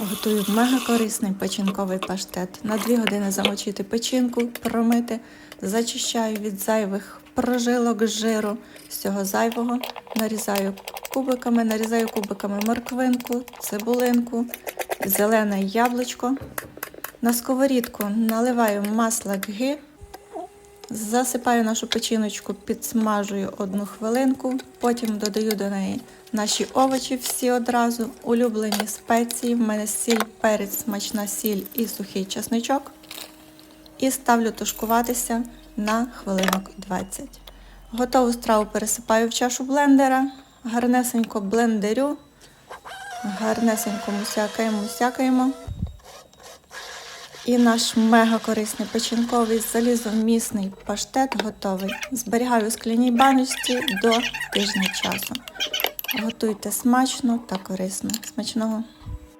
Готую мега корисний печінковий паштет. На 2 години замочити печінку, промити, зачищаю від зайвих прожилок жиру. З цього зайвого нарізаю кубиками, нарізаю кубиками морквинку, цибулинку, зелене яблучко. На сковорідку наливаю масло гги, Засипаю нашу печіночку, підсмажую одну хвилинку, потім додаю до неї наші овочі всі одразу, улюблені спеції. В мене сіль, перець, смачна сіль і сухий чесничок. І ставлю тушкуватися на хвилинок 20. Готову страву пересипаю в чашу блендера, гарнесенько блендерю, гарнесенько мусякаємо, мусякаємо. І наш мега корисний печінковий залізомісний паштет готовий. Зберігаю у скляній баночці до тижня часу. Готуйте смачно та корисно. Смачного!